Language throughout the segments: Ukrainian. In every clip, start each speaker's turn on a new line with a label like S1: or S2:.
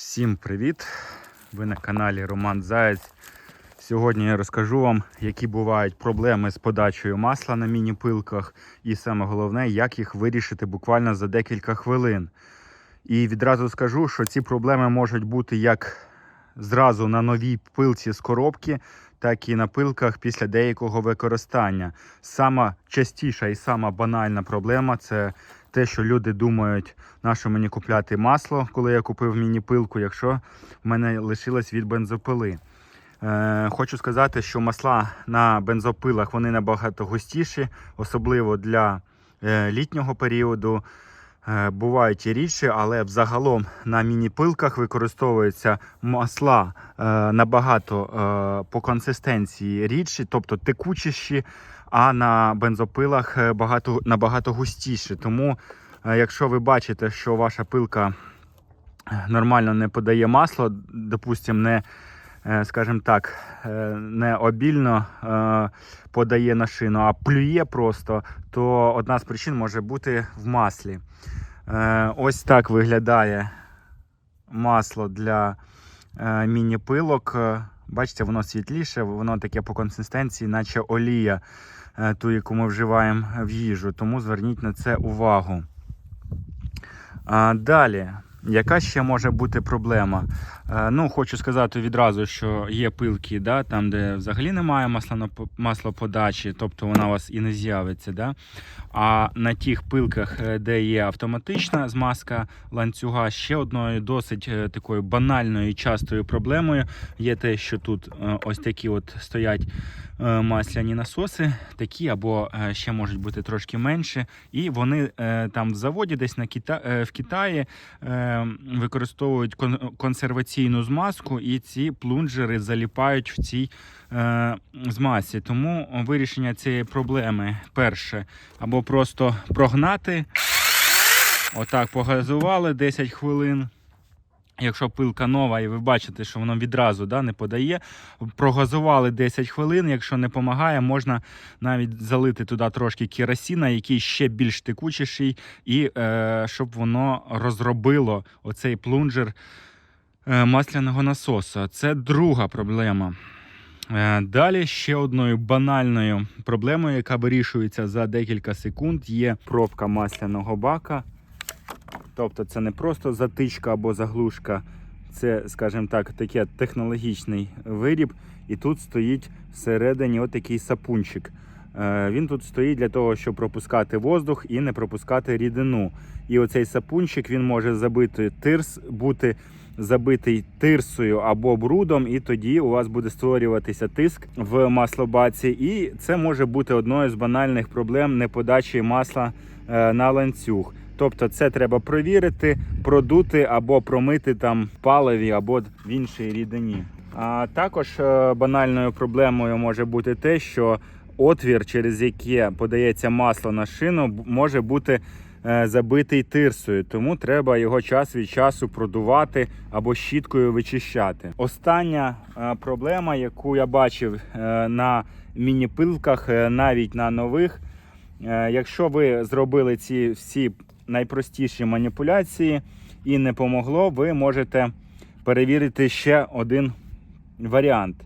S1: Всім привіт! Ви на каналі Роман Заєць. Сьогодні я розкажу вам, які бувають проблеми з подачею масла на міні-пилках, і саме головне, як їх вирішити буквально за декілька хвилин. І відразу скажу, що ці проблеми можуть бути як зразу на новій пилці з коробки, так і на пилках після деякого використання. Сама частіша і сама банальна проблема це те, що люди думають, на що мені купляти масло, коли я купив міні-пилку, якщо в мене лишилось від бензопили. Е, хочу сказати, що масла на бензопилах вони набагато густіші, особливо для е, літнього періоду. Е, бувають і рідші, але взагалом на міні-пилках використовуються масла е, набагато е, по консистенції рідші, тобто текучіші, а на бензопилах багато, набагато густіші. Тому, якщо ви бачите, що ваша пилка нормально не подає масло, допустимо, не скажімо так, е, не обільно е, подає на шину, а плює просто, то одна з причин може бути в маслі. Е, Ось так виглядає масло для е, міні-пилок. Е, Бачите, воно світліше, воно таке по консистенції, наче олія, е, ту, яку ми вживаємо в їжу. Тому зверніть на це увагу. Далі, яка ще може бути проблема? Е, Ну, хочу сказати відразу, що є пилки, да, там, де взагалі немає маслоподачі, тобто вона у вас і не з'явиться. Да? А на тих пилках, е, де є автоматична змазка ланцюга, ще одною досить е, такою банальною і частою проблемою є те, що тут ось такі от стоять масляні насоси, такі або е, ще можуть бути трошки менші, і вони е, там в заводі, десь на Кита... е, в Китаї, е, використовують кон- консерваційну змазку, і ці плунжери заліпають в цій е, змазці. Тому вирішення цієї проблеми перше, або просто прогнати. Отак погазували 10 хвилин. Якщо пилка нова, і ви бачите, що воно відразу да, не подає, прогазували 10 хвилин. Якщо не допомагає, можна навіть залити туди трошки керосіна, який ще більш текучіший, і е, щоб воно розробило оцей плунжер е, масляного насосу. Це друга проблема. Е, Далі ще одною банальною проблемою, яка вирішується за декілька секунд, є пробка масляного бака. Тобто це не просто затичка або заглушка, це, скажімо так, такий технологічний виріб. І тут стоїть всередині отакий сапунчик. Е, Він тут стоїть для того, щоб пропускати воздух і не пропускати рідину. І оцей сапунчик він може забити тирс, бути забитий тирсою або брудом, і тоді у вас буде створюватися тиск в маслобаці. І це може бути одною з банальних проблем неподачі масла е, на ланцюг. Тобто це треба провірити, продути або промити там паливі або в іншій рідині. А також е, банальною проблемою може бути те, що отвір, через яке подається масло на шину, може бути е, забитий тирсою, тому треба його час від часу продувати або щіткою вичищати. Остання е, проблема, яку я бачив на міні-пилках, навіть на нових, Якщо ви зробили ці всі найпростіші маніпуляції і не помогло, ви можете перевірити ще один варіант.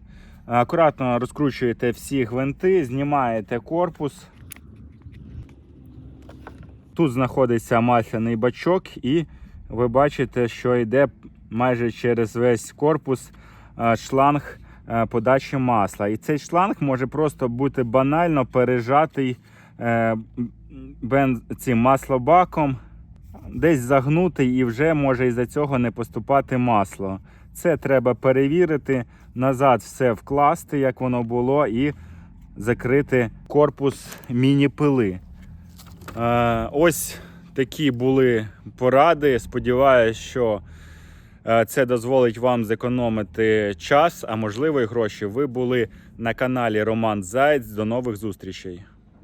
S1: Акуратно розкручуєте всі гвинти, знімаєте корпус. Тут знаходиться масляний бачок, і ви бачите, що йде майже через весь корпус е, шланг е, подачі масла. І цей шланг може просто бути банально пережатий е, бен, цим маслобаком, десь загнутий і вже може із-за цього не поступати масло. Це треба перевірити, назад все вкласти, як воно було, і закрити корпус міні-пили. Е, ось такі були поради. Сподіваюсь, що е, це дозволить вам зекономити час, а можливо і гроші. Ви були на каналі Роман Заєць. До нових зустрічей.